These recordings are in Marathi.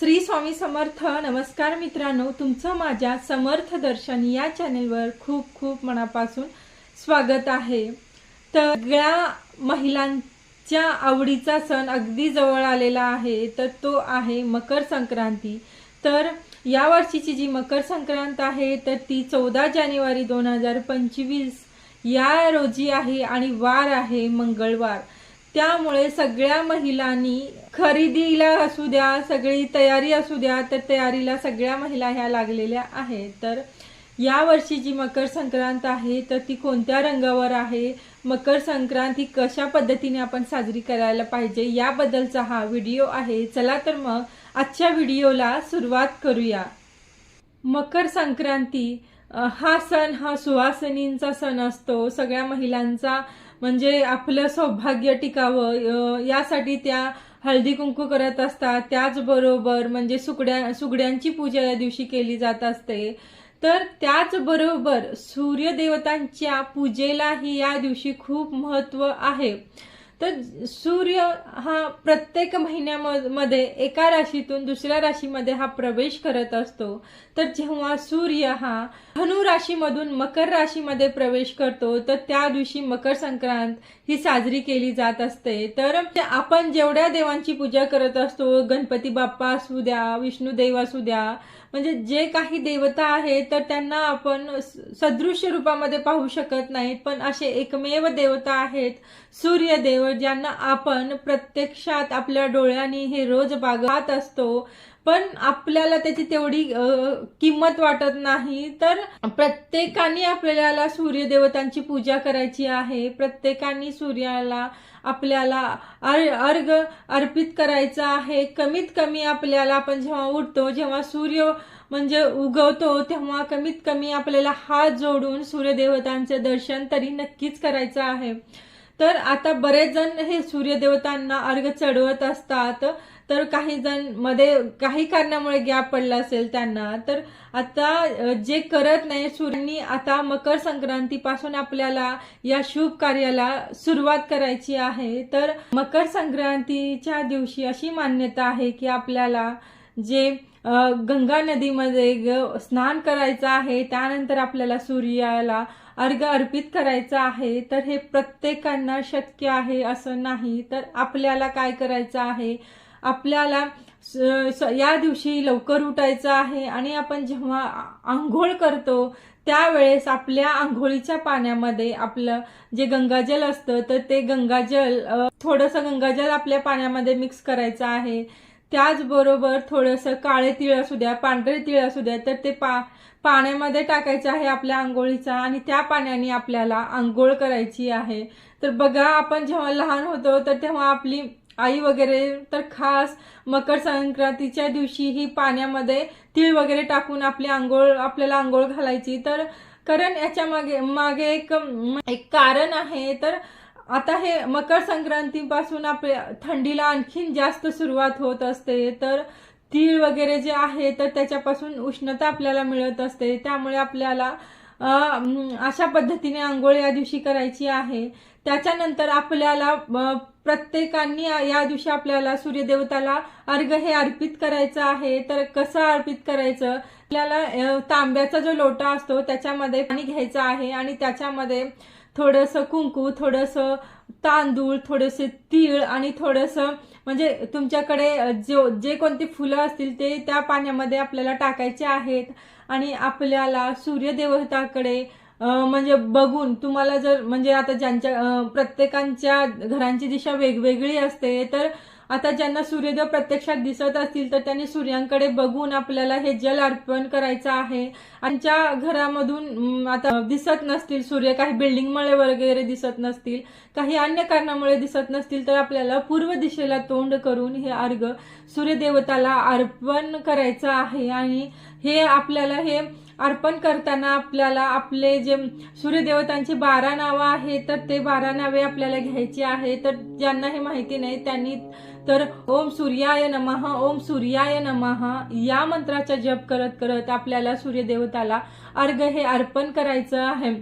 श्री स्वामी समर्थ नमस्कार मित्रांनो. तुमचं माझ्या समर्थ दर्शन या चॅनेलवर खूप खूप मनापासून स्वागत आहे. तर सगळ्या महिलांच्या आवडीचा सण अगदी जवळ आलेला आहे तर तो आहे मकर संक्रांती. तर या वर्षीची जी मकर संक्रांत आहे तर ती चौदा जानेवारी दोन हजार पंचवीस या रोजी आहे आणि वार आहे मंगळवार. त्यामुळे सगळ्या महिलांनी खरेदीला असू द्या सगळी तयारी असू द्या तर तयारीला सगळ्या महिला ह्या लागलेल्या आहेत. तर या वर्षी जी मकर संक्रांत आहे तर ती कोणत्या रंगावर आहे? मकर संक्रांत ही कशा पद्धतीने आपण साजरी करायला पाहिजे? याबद्दलचा हा व्हिडिओ आहे. चला तर मग आजच्या व्हिडिओला सुरुवात करूया. मकर संक्रांती हा सण हा सुवासिनींचा सण असतो. सगळ्या महिलांचा म्हणजे आपलं सौभाग्य टिकावं यासाठी त्या हळदी कुंकू करत असतात. त्याचबरोबर म्हणजे सुकड्या सुगड्यांची पूजा या दिवशी केली जात असते. तर त्याचबरोबर सूर्यदेवतांच्या पूजेलाही या दिवशी खूप महत्त्व आहे. तर सूर्य हा प्रत्येक महिन्यामध्ये एका राशीतून दुसऱ्या राशीमध्ये हा प्रवेश करत असतो. तर जेव्हा सूर्य हा धनु राशीमधून मकर राशीमध्ये प्रवेश करतो तर त्या दिवशी मकर संक्रांत ही साजरी केली जात असते. तर आपण जेवढ्या देवांची पूजा करत असतो गणपती बाप्पा असू द्या विष्णू देव असू द्या म्हणजे जे काही देवता आहेत तर त्यांना आपण सदृश सदृश्य रूपामध्ये पाहू शकत नाहीत. पण असे एकमेव देवता आहेत सूर्यदेव ज्यांना आपण प्रत्यक्षात आपल्या डोळ्यांनी हे रोज बागत असतो पण आपल्याला त्याची तेवढी किंमत वाटत नाही तर प्रत्येकाने आपल्याला सूर्यदेवतांची पूजा करायची आहे. प्रत्येकाने सूर्याला आपल्याला अर अर्घ अर्पित करायचा आहे. कमीत कमी आपल्याला आपण जेव्हा उठतो जेव्हा सूर्य म्हणजे उगवतो तेव्हा कमीत कमी आपल्याला हात जोडून सूर्यदेवतांचे दर्शन तरी नक्कीच करायचं आहे. तर आता बरेच जण हे सूर्यदेवतांना अर्घ चढवत असतात. तर काही जणमध्ये काही कारणामुळे गॅप पडला असेल त्यांना. तर आता जे करत नाही सूर्यांनी आता मकर संक्रांतीपासून आपल्याला या शुभ कार्याला सुरुवात करायची आहे. तर मकर संक्रांतीच्या दिवशी अशी मान्यता आहे की आपल्याला जे गंगा नदीमध्ये ग- स्नान करायचं आहे त्यानंतर आपल्याला सूर्याला अर्घ अर्पित करायचं आहे तर हे प्रत्येकांना शक्य आहे असं नाही. तर आपल्याला काय करायचं आहे? आपल्याला या दिवशी लवकर उठायचं आहे आणि आपण जेव्हा आंघोळ करतो त्यावेळेस आपल्या आंघोळीच्या पाण्यामध्ये आपलं जे गंगाजल असतं तर ते गंगाजल थोडंसं गंगाजल आपल्या पाण्यामध्ये मिक्स करायचं आहे. त्याचबरोबर थोडंसं काळे तीळ असू द्या पांढरे तीळ असू द्या तर ते पा पाण्यामध्ये टाकायचं आहे आपल्या आंघोळीचा आणि त्या पाण्याने आपल्याला आंघोळ करायची आहे. तर बघा आपण जेव्हा लहान होतो तर तेव्हा आपली आई वगैरे तर खास मकर संक्रांतीच्या दिवशी ही पाण्यामध्ये तीळ वगैरे टाकून आपली आंघोळ आपल्याला आंघोळ घालायची. तर कारण याच्या मागे मागे एक एक कारण आहे. तर आता हे मकर संक्रांतीपासून आपल्या थंडीला आणखीन जास्त सुरुवात होत असते तर तीळ वगैरे जे आहे तर त्याच्यापासून उष्णता आपल्याला मिळत असते. त्यामुळे आपल्याला अशा पद्धतीने आंघोळ या दिवशी करायची आहे. त्याच्यानंतर आपल्याला अं, प्रत्येकाने या दिवशी आपल्याला सूर्यदेवताला अर्घ हे अर्पित करायचं आहे. तर कसं अर्पित करायचं? आपल्याला तांब्याचा जो लोटा असतो त्याच्यामध्ये पाणी घ्यायचं आहे आणि त्याच्यामध्ये थोडंसं कुंकू थोडंसं तांदूळ थोडेसे तीळ आणि थोडंसं म्हणजे तुमच्याकडे जो जे कोणती फुलं असतील ते त्या पाण्यामध्ये आपल्याला टाकायचे आहेत. आणि आपल्याला सूर्यदेवताकडे म्हणजे बघून तुम्हाला जर म्हणजे आता ज्यांच्या प्रत्येकांच्या घरांची दिशा वेगवेगळी असते तर आता ज्यांना सूर्यदेव प्रत्यक्षात दिसत असतील तर त्यांनी सूर्यांकडे बघून आपल्याला हे जल अर्पण करायचं आहे. आणि घरामधून आता दिसत नसतील सूर्य काही बिल्डिंगमुळे वगैरे दिसत नसतील काही अन्य कारणामुळे दिसत नसतील तर आपल्याला पूर्व दिशेला तोंड करून हे अर्घ सूर्यदेवताला अर्पण करायचं आहे. आणि हे आपल्याला हे अर्पण करताना आपल्याला आपले जे सूर्यदेवतांची बारा नावं आहेत तर ते बारा नावे आपल्याला घ्यायची आहे. तर ज्यांना हे माहिती नाही त्यांनी तर ओम सूर्याय नमः ओम सूर्याय नमः या मंत्राचा जप करत करत आपल्याला सूर्यदेवताला अर्घ हे अर्पण करायचं आहे.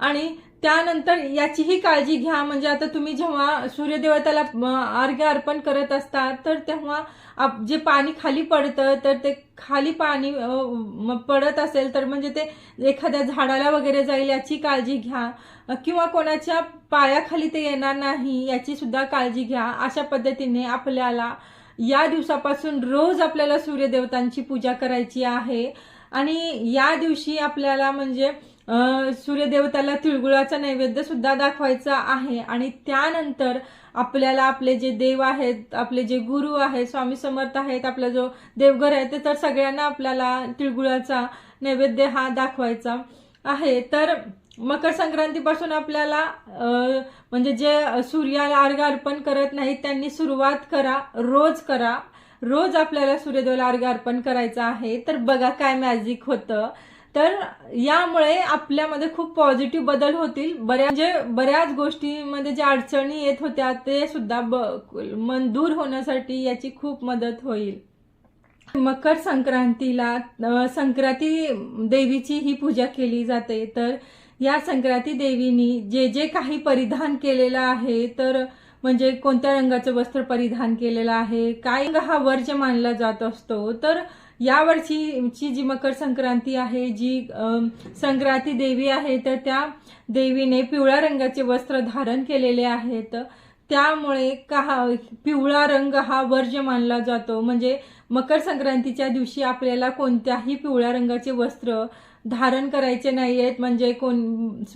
आणि त्यानंतर याचीही काळजी घ्या. म्हणजे आता तुम्ही जेव्हा सूर्यदेवताला अर्घ्य अर्पण करत असता तर तेव्हा आप- जे पाणी खाली पडतं तर ते खाली पाणी पडत असेल तर म्हणजे ते एखाद्या झाडाला वगैरे जाईल याची काळजी घ्या. किंवा कोणाच्या पायाखाली ते येणार नाही याची सुद्धा काळजी घ्या. अशा पद्धतीने आपल्याला या दिवसापासून रोज आपल्याला सूर्यदेवतांची पूजा करायची आहे. आणि या दिवशी आपल्याला म्हणजे सूर्यदेवताला तिळगुळाचा नैवेद्य सुद्धा दाखवायचा आहे. आणि त्यानंतर आपल्याला आपले जे देव आहेत आपले जे गुरु आहेत स्वामी समर्थ आहेत आपला जो देवघर आहे ते तर सगळ्यांना आपल्याला तिळगुळाचा नैवेद्य हा दाखवायचा आहे. तर मकर संक्रांतीपासून आपल्याला म्हणजे जे सूर्याला अर्घ अर्पण करत नाहीत त्यांनी सुरुवात करा रोज करा. रोज आपल्याला सूर्यदेवाला अर्घ अर्पण करायचं आहे. तर बघा काय मॅजिक होतं. तर यामुळे आपल्यामध्ये खूप पॉझिटिव्ह बदल होतील. बऱ्या म्हणजे बऱ्याच गोष्टीमध्ये ज्या अडचणी येत होत्या ते सुद्धा ब- मन दूर होण्यासाठी याची खूप मदत होईल. मकर संक्रांतीला संक्रांती देवीची ही पूजा केली जाते. तर या संक्रांती देवीनी जे जे काही परिधान केलेलं आहे तर म्हणजे कोणत्या रंगाचं वस्त्र परिधान केलेलं आहे काय रंग हा वर्ज मानला जात असतो तर यावर्षीची जी मकर संक्रांती आहे जी संक्रांती देवी आहे तर त्या देवीने पिवळ्या रंगाचे वस्त्र धारण केलेले आहेत. त्यामुळे का पिवळा रंग हा वर्ज मानला जातो. म्हणजे मकर संक्रांतीच्या दिवशी आपल्याला कोणत्याही पिवळ्या रंगाचे वस्त्र धारण करायचे नाही आहेत म्हणजे कोण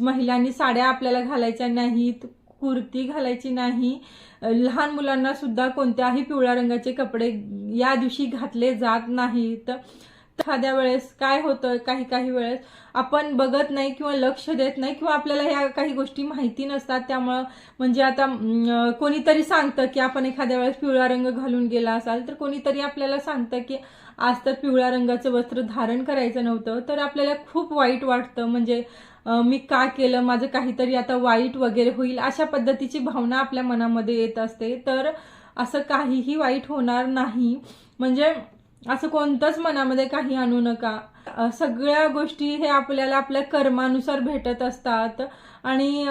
महिलांनी साड्या आपल्याला घालायच्या नाहीत. कुर्ती घालायची नाही. लहान मुलांना सुद्धा कोणत्याही पिवळ्या रंगाचे कपडे या दिवशी घातले जात नाहीत. एखाद्या वेळेस काय होतं काही काही वेळेस आपण बघत नाही किंवा लक्ष देत नाही किंवा आपल्याला ह्या काही गोष्टी माहिती नसतात. त्यामुळं म्हणजे आता कोणीतरी सांगतं की आपण एखाद्या वेळेस पिवळा रंग घालून गेला असाल तर कोणीतरी आपल्याला सांगतं की आज तर पिवळ्या रंगाचं वस्त्र धारण करायचं नव्हतं तर आपल्याला खूप वाईट वाटतं. म्हणजे मी का केलं माझं काहीतरी आता वाईट वगैरे होईल अशा पद्धतीची भावना आपल्या मनामध्ये येत असते. तर असं काहीही वाईट होणार नाही. म्हणजे असं कोणतंच मनामध्ये काही आणू नका. सगळ्या गोष्टी हे आपल्याला आपल्या कर्मानुसार भेटत असतात. आणि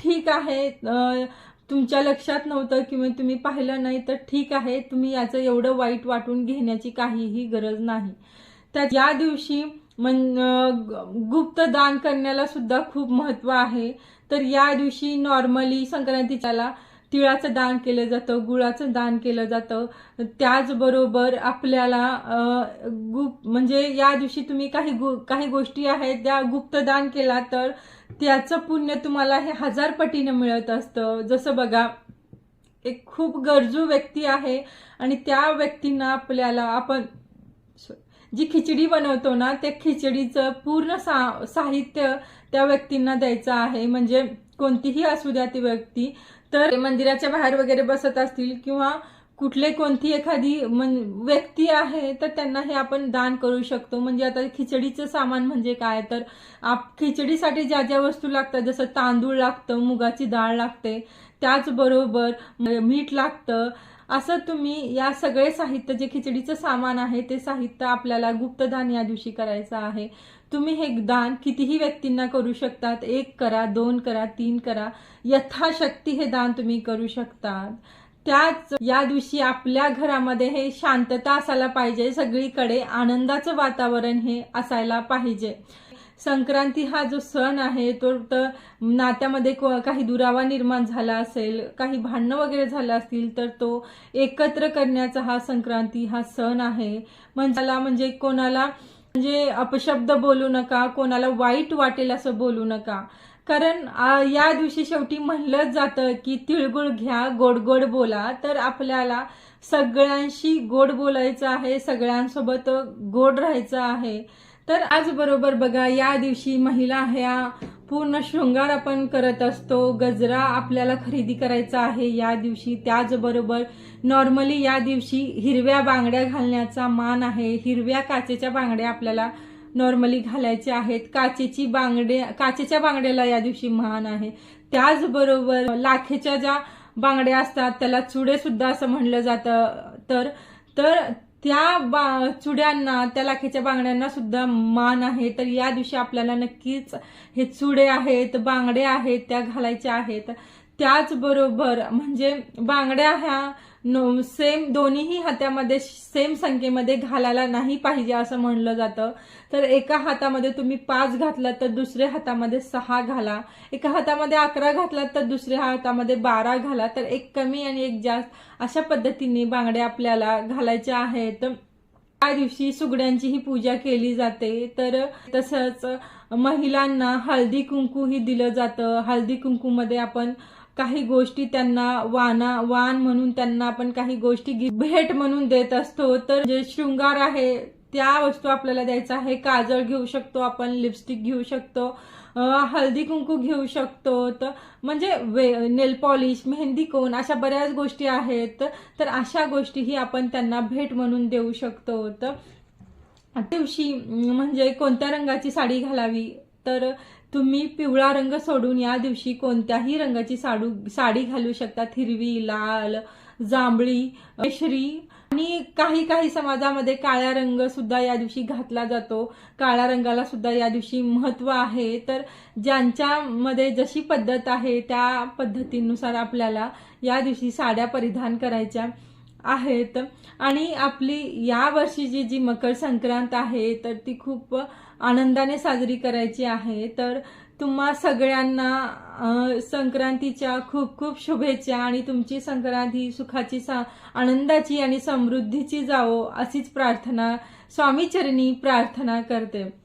ठीक आहे तुमच्या लक्षात नव्हतं किंवा तुम्ही पाहिलं नाही तर ठीक आहे तुम्ही याचं एवढं वाईट वाटून घेण्याची काहीही गरज नाही. त्या या दिवशी मन गुप्त दान करण्याला सुद्धा खूप महत्त्व आहे. तर या दिवशी नॉर्मली संक्रांतीच्याला तिळाचं दान केलं जातं गुळाचं दान केलं जातं. त्याचबरोबर आपल्याला गुप म्हणजे या दिवशी तुम्ही काही गु काही गोष्टी आहेत त्या गुप्तदान केला तर त्याचं पुण्य तुम्हाला हे हजार पटीनं मिळत असतं. जसं बघा एक खूप गरजू व्यक्ती आहे आणि त्या व्यक्तींना आपल्याला आपण जी खिचडी बनवतो ना त्या खिचडीचं पूर्ण सा साहित्य त्या व्यक्तींना द्यायचं आहे. म्हणजे कोणतीही असू द्या ती व्यक्ती तर मंदिराच्या बाहेर वगैरे बसत असतील किंवा कुठले कोणती एखादी मन व्यक्ती आहे तर त्यांना हे आपण दान करू शकतो. म्हणजे आता खिचडीचं सामान म्हणजे काय? तर आप खिचडीसाठी ज्या ज्या वस्तू लागतात जसं तांदूळ लागतं मुगाची डाळ लागते त्याचबरोबर मीठ लागतं असं तुम्ही या सगळे साहित्य जे खिचडीचं सामान आहे ते साहित्य आपल्याला गुप्तदान या दिवशी करायचं आहे. तुम्ही हे दान कितीही व्यक्तींना करू शकतात. एक करा दोन करा तीन करा. यथाशक्ती हे दान तुम्ही करू शकतात. त्याच या दिवशी आपल्या घरामध्ये हे शांतता असायला पाहिजे. सगळीकडे आनंदाचं वातावरण हे असायला पाहिजे. संक्रांती हा जो सण आहे तो तर नात्यामध्ये काही दुरावा निर्माण झाला असेल काही भांडणं वगैरे झालं असतील तर तो एकत्र करण्याचा हा संक्रांती हा सण आहे. म्हणजे त्याला म्हणजे कोणाला म्हणजे अपशब्द बोलू नका कोणाला वाईट वाटेल असं बोलू नका. कारण या दिवशी शेवटी म्हणलंच जातं की तिळगुळ घ्या गोड गोड बोला. तर आपल्याला सगळ्यांशी गोड बोलायचं आहे सगळ्यांसोबत गोड राहायचं आहे. तर आज बरोबर बघा या दिवशी महिला ह्या पूर्ण शृंगार आपण करत असतो. गजरा आपल्याला खरेदी करायचा आहे या दिवशी. त्याचबरोबर नॉर्मली या दिवशी हिरव्या बांगड्या घालण्याचा मान आहे. हिरव्या काचेच्या बांगड्या आपल्याला नॉर्मली घालायच्या आहेत. काचेची बांगडे काचेच्या बांगड्याला या दिवशी मान आहे. त्याचबरोबर लाखेच्या ज्या बांगड्या असतात त्याला चुडे सुद्धा असं म्हणलं जातं. तर तर त्या बा चुड्यांना त्या लाखेच्या बांगड्यांना सुद्धा मान आहे. तर या दिवशी आपल्याला नक्कीच हे चुडे आहेत बांगड्या आहेत त्या घालायच्या आहेत. त्याचबरोबर म्हणजे बांगड्या ह्या नो सेम दोन्हीही हातामध्ये सेम संख्येमध्ये घालायला नाही पाहिजे असं म्हणलं जातं. तर एका हातामध्ये तुम्ही पाच घातलात तर दुसऱ्या हातामध्ये सहा घाला. एका हातामध्ये अकरा घातलात तर दुसऱ्या हातामध्ये बारा घाला. तर एक कमी आणि एक जास्त अशा पद्धतीने बांगड्या आपल्याला घालायच्या आहेत. त्या दिवशी सुगड्यांचीही पूजा केली जाते. तर तसंच महिलांना हळदी कुंकू ही दिलं जातं. हळदी कुंकूमध्ये आपण काही गोष्टी त्यांना वाना वान म्हणून त्यांना आपण काही गोष्टी भेट म्हणून देत असतो. तर जे शृंगार आहे त्या वस्तू आपल्याला द्यायचा आहे. काजळ घेऊ शकतो आपण लिपस्टिक घेऊ शकतो हळदी कुंकू घेऊ शकतो. तर म्हणजे वे नेल पॉलिश मेहंदी कोण अशा बऱ्याच गोष्टी आहेत. तर अशा गोष्टीही आपण त्यांना भेट म्हणून देऊ शकतो. तर दिवशी म्हणजे कोणत्या रंगाची साडी घालावी? तर तुम्ही पिवळा रंग सोडून या दिवशी कोणत्याही रंगाची साडू साडी घालू शकतात हिरवी लाल जांभळी केशरी आणि काही काही समाजामध्ये काळ्या रंग सुद्धा या दिवशी घातला जातो. काळ्या रंगाला सुद्धा या दिवशी महत्त्व आहे. तर ज्यांच्यामध्ये जशी पद्धत आहे त्या पद्धतीनुसार आपल्याला या दिवशी साड्या परिधान करायच्या आहेत. आणि आपली या वर्षीची जी मकर संक्रांत आहे तर ती खूप आनंदाने साजरी करायची आहे. तर तुम्हा सगळ्यांना संक्रांतीच्या खूप खूप शुभेच्छा आणि तुमची संक्रांत ही सुखाची सा आनंदाची आणि समृद्धीची जावो अशीच प्रार्थना स्वामीचरणी प्रार्थना करते.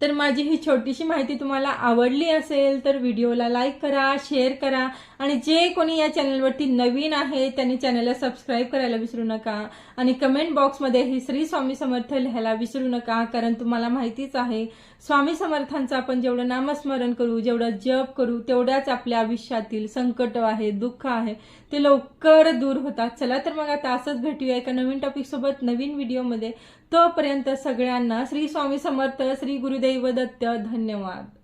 तर माझी ही छोटीशी माहिती तुम्हाला आवडली असेल तर व्हिडिओला लाईक करा शेअर करा आणि जे कोणी या चॅनलवरती नवीन आहे त्यांनी चॅनलला सबस्क्राईब करायला विसरू नका आणि कमेंट बॉक्समध्ये ही श्री स्वामी समर्थ लिहायला विसरू नका कारण तुम्हाला माहितीच आहे स्वामी समर्थांचं आपण जेवढं नामस्मरण करू जेवढं जप करू तेवढ्याच आपल्या आयुष्यातील संकट आहे दुःख आहे ते लवकर दूर होतात. चला तर मग आता असंच भेटूया एका नवीन टॉपिक सोबत नवीन व्हिडिओमध्ये तोपर्यंत सगळ्यांना श्री स्वामी समर्थ श्री गुरुदेव दत्त धन्यवाद.